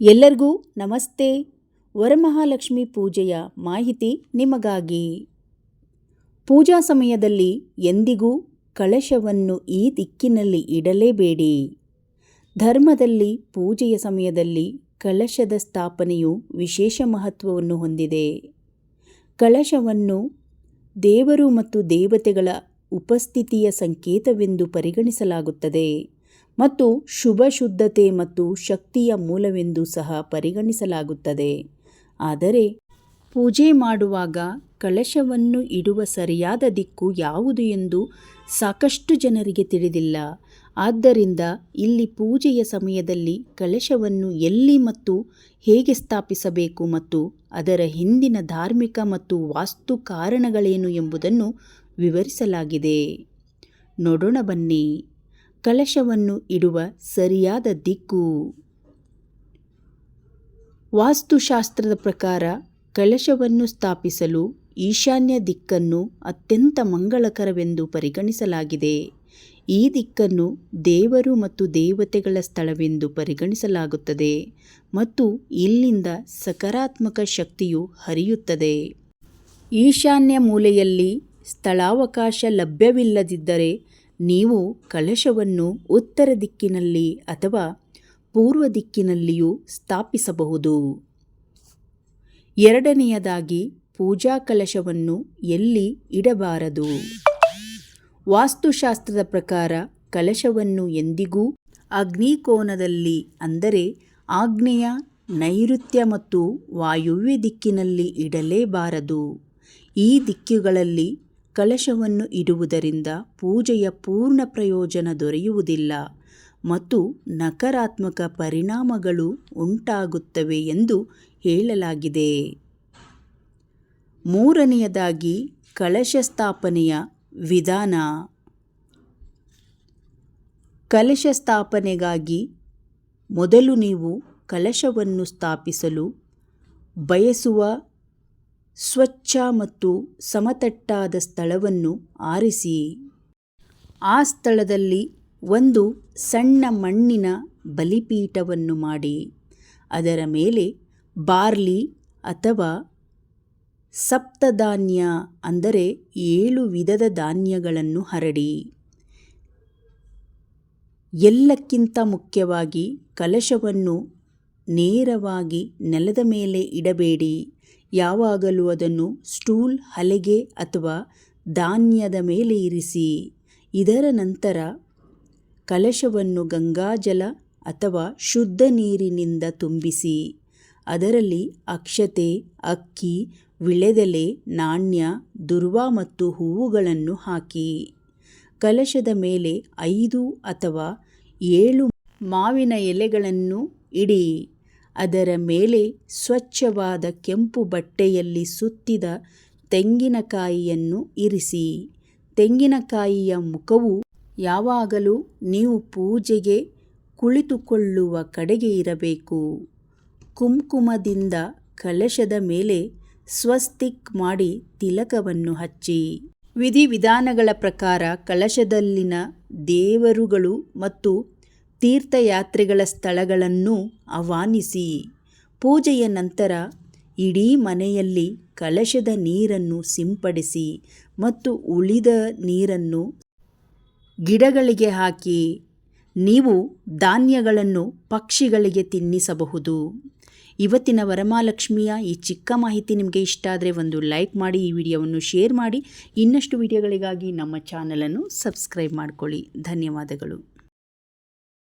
ಎಲ್ಲರಿಗೂ ನಮಸ್ತೆ. ವರಮಹಾಲಕ್ಷ್ಮಿ ಪೂಜೆಯ ಮಾಹಿತಿ ನಿಮಗಾಗಿ. ಪೂಜಾ ಸಮಯದಲ್ಲಿ ಎಂದಿಗೂ ಕಳಶವನ್ನು ಈ ದಿಕ್ಕಿನಲ್ಲಿ ಇಡಲೇಬೇಡಿ. ಧರ್ಮದಲ್ಲಿ ಪೂಜೆಯ ಸಮಯದಲ್ಲಿ ಕಳಶದ ಸ್ಥಾಪನೆಯು ವಿಶೇಷ ಮಹತ್ವವನ್ನು ಹೊಂದಿದೆ. ಕಳಶವನ್ನು ದೇವರು ಮತ್ತು ದೇವತೆಗಳ ಉಪಸ್ಥಿತಿಯ ಸಂಕೇತವೆಂದು ಪರಿಗಣಿಸಲಾಗುತ್ತದೆ. ಮತ್ತು ಶುಭ ಶುದ್ಧತೆ ಮತ್ತು ಶಕ್ತಿಯ ಮೂಲವೆಂದು ಸಹ ಪರಿಗಣಿಸಲಾಗುತ್ತದೆ. ಆದರೆ ಪೂಜೆ ಮಾಡುವಾಗ ಕಳಶವನ್ನು ಇಡುವ ಸರಿಯಾದ ದಿಕ್ಕು ಯಾವುದು ಎಂದು ಸಾಕಷ್ಟು ಜನರಿಗೆ ತಿಳಿದಿಲ್ಲ. ಆದ್ದರಿಂದ ಇಲ್ಲಿ ಪೂಜೆಯ ಸಮಯದಲ್ಲಿ ಕಳಶವನ್ನು ಎಲ್ಲಿ ಮತ್ತು ಹೇಗೆ ಸ್ಥಾಪಿಸಬೇಕು ಮತ್ತು ಅದರ ಹಿಂದಿನ ಧಾರ್ಮಿಕ ಮತ್ತು ವಾಸ್ತು ಕಾರಣಗಳೇನು ಎಂಬುದನ್ನು ವಿವರಿಸಲಾಗಿದೆ. ನೋಡೋಣ ಬನ್ನಿ. ಕಳಶವನ್ನು ಇಡುವ ಸರಿಯಾದ ದಿಕ್ಕು. ವಾಸ್ತುಶಾಸ್ತ್ರದ ಪ್ರಕಾರ ಕಲಶವನ್ನು ಸ್ಥಾಪಿಸಲು ಈಶಾನ್ಯ ದಿಕ್ಕನ್ನು ಅತ್ಯಂತ ಮಂಗಳಕರವೆಂದು ಪರಿಗಣಿಸಲಾಗಿದೆ. ಈ ದಿಕ್ಕನ್ನು ದೇವರು ಮತ್ತು ದೇವತೆಗಳ ಸ್ಥಳವೆಂದು ಪರಿಗಣಿಸಲಾಗುತ್ತದೆ ಮತ್ತು ಇಲ್ಲಿಂದ ಸಕಾರಾತ್ಮಕ ಶಕ್ತಿಯು ಹರಿಯುತ್ತದೆ. ಈಶಾನ್ಯ ಮೂಲೆಯಲ್ಲಿ ಸ್ಥಳಾವಕಾಶ ಲಭ್ಯವಿಲ್ಲದಿದ್ದರೆ ನೀವು ಕಲಶವನ್ನು ಉತ್ತರ ದಿಕ್ಕಿನಲ್ಲಿ ಅಥವಾ ಪೂರ್ವ ದಿಕ್ಕಿನಲ್ಲಿಯೂ ಸ್ಥಾಪಿಸಬಹುದು. ಎರಡನೆಯದಾಗಿ, ಪೂಜಾ ಕಲಶವನ್ನು ಎಲ್ಲಿ ಇಡಬಾರದು? ವಾಸ್ತುಶಾಸ್ತ್ರದ ಪ್ರಕಾರ, ಕಲಶವನ್ನು ಎಂದಿಗೂ ಅಗ್ನಿಕೋನದಲ್ಲಿ, ಅಂದರೆ ಆಗ್ನೇಯ ನೈಋತ್ಯ ಮತ್ತು ವಾಯುವ್ಯ ದಿಕ್ಕಿನಲ್ಲಿ ಇಡಲೇಬಾರದು. ಈ ದಿಕ್ಕುಗಳಲ್ಲಿ ಕಲಶವನ್ನು ಇಡುವುದರಿಂದ ಪೂಜೆಯ ಪೂರ್ಣ ಪ್ರಯೋಜನ ದೊರೆಯುವುದಿಲ್ಲ ಮತ್ತು ನಕಾರಾತ್ಮಕ ಪರಿಣಾಮಗಳು ಉಂಟಾಗುತ್ತವೆ ಎಂದು ಹೇಳಲಾಗಿದೆ. ಮೂರನೆಯದಾಗಿ ಕಲಶ ಸ್ಥಾಪನೆಯ ವಿಧಾನ. ಕಲಶ ಸ್ಥಾಪನೆಗಾಗಿ ಮೊದಲು ನೀವು ಕಲಶವನ್ನು ಸ್ಥಾಪಿಸಲು ಬಯಸುವ ಸ್ವಚ್ಛ ಮತ್ತು ಸಮತಟ್ಟಾದ ಸ್ಥಳವನ್ನು ಆರಿಸಿ. ಆ ಸ್ಥಳದಲ್ಲಿ ಒಂದು ಸಣ್ಣ ಮಣ್ಣಿನ ಬಲಿಪೀಠವನ್ನು ಮಾಡಿ. ಅದರ ಮೇಲೆ ಬಾರ್ಲಿ ಅಥವಾ ಸಪ್ತಧಾನ್ಯ ಅಂದರೆ ಏಳು ವಿಧದ ಧಾನ್ಯಗಳನ್ನು ಹರಡಿ. ಎಲ್ಲಕ್ಕಿಂತ ಮುಖ್ಯವಾಗಿ ಕಲಶವನ್ನು ನೇರವಾಗಿ ನೆಲದ ಮೇಲೆ ಇಡಬೇಡಿ. ಯಾವಾಗಲೂ ಅದನ್ನು ಸ್ಟೂಲ್ ಹಲೆಗೆ ಅಥವಾ ಧಾನ್ಯದ ಮೇಲೆ ಇರಿಸಿ. ಇದರ ನಂತರ ಕಲಶವನ್ನು ಗಂಗಾಜಲ ಅಥವಾ ಶುದ್ಧ ನೀರಿನಿಂದ ತುಂಬಿಸಿ. ಅದರಲ್ಲಿ ಅಕ್ಷತೆ, ಅಕ್ಕಿ, ವಿಳೆದೆಲೆ, ನಾಣ್ಯ, ದುರ್ವಾ ಮತ್ತು ಹೂವುಗಳನ್ನು ಹಾಕಿ. ಕಲಶದ ಮೇಲೆ ಐದು ಅಥವಾ ಏಳು ಮಾವಿನ ಎಲೆಗಳನ್ನು ಇಡಿ. ಅದರ ಮೇಲೆ ಸ್ವಚ್ಛವಾದ ಕೆಂಪು ಬಟ್ಟೆಯಲ್ಲಿ ಸುತ್ತಿದ ತೆಂಗಿನಕಾಯಿಯನ್ನು ಇರಿಸಿ. ತೆಂಗಿನಕಾಯಿಯ ಮುಖವು ಯಾವಾಗಲೂ ನೀವು ಪೂಜೆಗೆ ಕುಳಿತುಕೊಳ್ಳುವ ಕಡೆಗೆ ಇರಬೇಕು. ಕುಂಕುಮದಿಂದ ಕಲಶದ ಮೇಲೆ ಸ್ವಸ್ತಿಕ್ ಮಾಡಿ ತಿಲಕವನ್ನು ಹಚ್ಚಿ. ವಿಧಿವಿಧಾನಗಳ ಪ್ರಕಾರ ಕಲಶದಲ್ಲಿನ ದೇವರುಗಳು ಮತ್ತು ತೀರ್ಥಯಾತ್ರೆಗಳ ಸ್ಥಳಗಳನ್ನು ಆಹ್ವಾನಿಸಿ. ಪೂಜೆಯ ನಂತರ ಇಡೀ ಮನೆಯಲ್ಲಿ ಕಲಶದ ನೀರನ್ನು ಸಿಂಪಡಿಸಿ ಮತ್ತು ಉಳಿದ ನೀರನ್ನು ಗಿಡಗಳಿಗೆ ಹಾಕಿ, ನೀವು ಧಾನ್ಯಗಳನ್ನು ಪಕ್ಷಿಗಳಿಗೆ ತಿನ್ನಿಸಬಹುದು. ಇವತ್ತಿನ ವರಮಹಾಲಕ್ಷ್ಮಿಯ ಈ ಚಿಕ್ಕ ಮಾಹಿತಿ ನಿಮಗೆ ಇಷ್ಟ ಆದರೆ ಒಂದು ಲೈಕ್ ಮಾಡಿ, ಈ ವಿಡಿಯೋವನ್ನು ಶೇರ್ ಮಾಡಿ. ಇನ್ನಷ್ಟು ವಿಡಿಯೋಗಳಿಗಾಗಿ ನಮ್ಮ ಚಾನಲನ್ನು ಸಬ್ಸ್ಕ್ರೈಬ್ ಮಾಡಿಕೊಳ್ಳಿ. ಧನ್ಯವಾದಗಳು.